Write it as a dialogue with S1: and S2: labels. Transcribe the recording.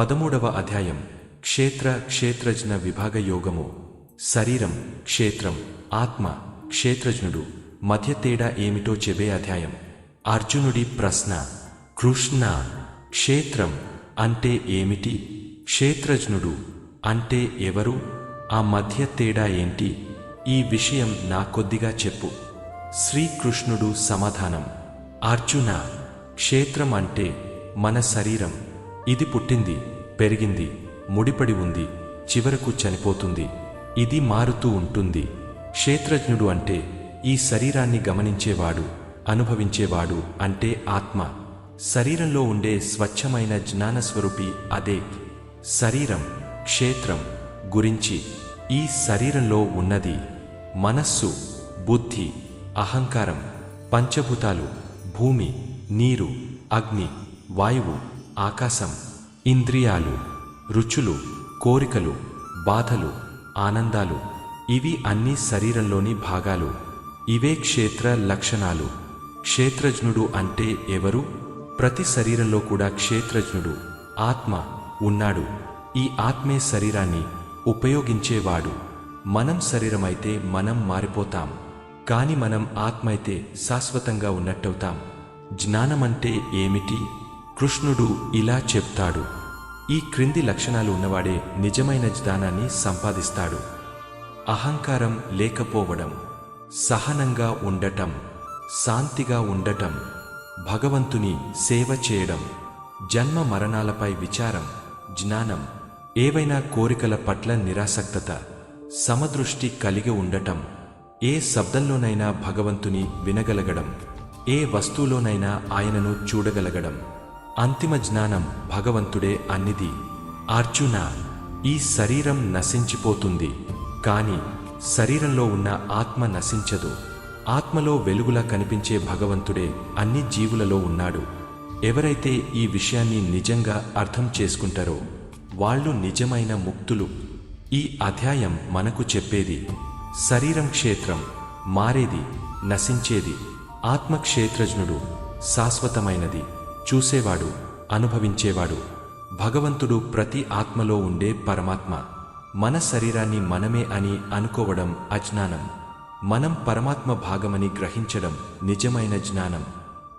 S1: పదమూడవ అధ్యాయం క్షేత్ర క్షేత్రజ్ఞ విభాగ యోగము శరీరం క్షేత్రం ఆత్మ క్షేత్రజ్ఞుడు మధ్య తేడా ఏమిటో చెబే అధ్యాయం. అర్జునుడి ప్రశ్న కృష్ణ క్షేత్రం అంటే ఏమిటి? క్షేత్రజ్ఞుడు అంటే ఎవరు? ఆ మధ్య తేడా ఏంటి? ఈ విషయం నా కొద్దిగా చెప్పు. శ్రీకృష్ణుడు సమాధానం అర్జున క్షేత్రం అంటే మన శరీరం. ఇది పుట్టింది. పెరిగింది ముడిపడి ఉంది చివరకు చనిపోతుంది. ఇది మారుతూ ఉంటుంది. క్షేత్రజ్ఞుడు అంటే ఈ శరీరాన్ని గమనించేవాడు అనుభవించేవాడు అంటే ఆత్మ. శరీరంలో ఉండే స్వచ్ఛమైన జ్ఞానస్వరూపి అదే. శరీరం క్షేత్రం గురించి ఈ శరీరంలో ఉన్నది. మనస్సు బుద్ధి అహంకారం పంచభూతాలు భూమి నీరు అగ్ని వాయువు ఆకాశం. ఇంద్రియాలు రుచులు కోరికలు బాధలు ఆనందాలు ఇవి అన్ని శరీరంలోని భాగాలు. ఇవే క్షేత్ర లక్షణాలు. క్షేత్రజ్ఞుడు అంటే ఎవరు? ప్రతి శరీరంలో కూడా క్షేత్రజ్ఞుడు ఆత్మ ఉన్నాడు. ఈ ఆత్మే శరీరాన్ని ఉపయోగించేవాడు. మనం శరీరమైతే మనం మారిపోతాం. కాని మనం ఆత్మైతే శాశ్వతంగా ఉన్నట్టవుతాం. జ్ఞానమంటే ఏమిటి? కృష్ణుడు ఇలా చెప్తాడు. ఈ క్రింది లక్షణాలు ఉన్నవాడే నిజమైన జ్ఞానాన్ని సంపాదిస్తాడు. అహంకారం లేకపోవడం సహనంగా ఉండటం శాంతిగా ఉండటం భగవంతుని సేవ చేయడం జన్మ మరణాలపై విచారం జ్ఞానం ఏవైనా కోరికల పట్ల నిరాసక్తత సమదృష్టి కలిగి ఉండటం ఏ శబ్దంలోనైనా భగవంతుని వినగలగడం ఏ వస్తువులోనైనా ఆయనను చూడగలగడం. అంతిమ జ్ఞానం భగవంతుడే అన్నిది. అర్జున ఈ శరీరం నశించిపోతుంది. కాని శరీరంలో ఉన్న ఆత్మ నశించదు. ఆత్మలో వెలుగులా కనిపించే భగవంతుడే అన్ని జీవులలో ఉన్నాడు. ఎవరైతే ఈ విషయాన్ని నిజంగా అర్థం చేసుకుంటారో వాళ్ళు నిజమైన ముక్తులు. ఈ అధ్యాయం మనకు చెప్పేది శరీరం క్షేత్రం మారేది నశించేది ఆత్మక్షేత్రజ్ఞుడు శాశ్వతమైనది. చూసేవాడు అనుభవించేవాడు. భగవంతుడు ప్రతి ఆత్మలో ఉండే పరమాత్మ. మన శరీరాన్ని మనమే అని అనుకోవడం అజ్ఞానం. మనం పరమాత్మ భాగమని గ్రహించడం నిజమైన జ్ఞానం.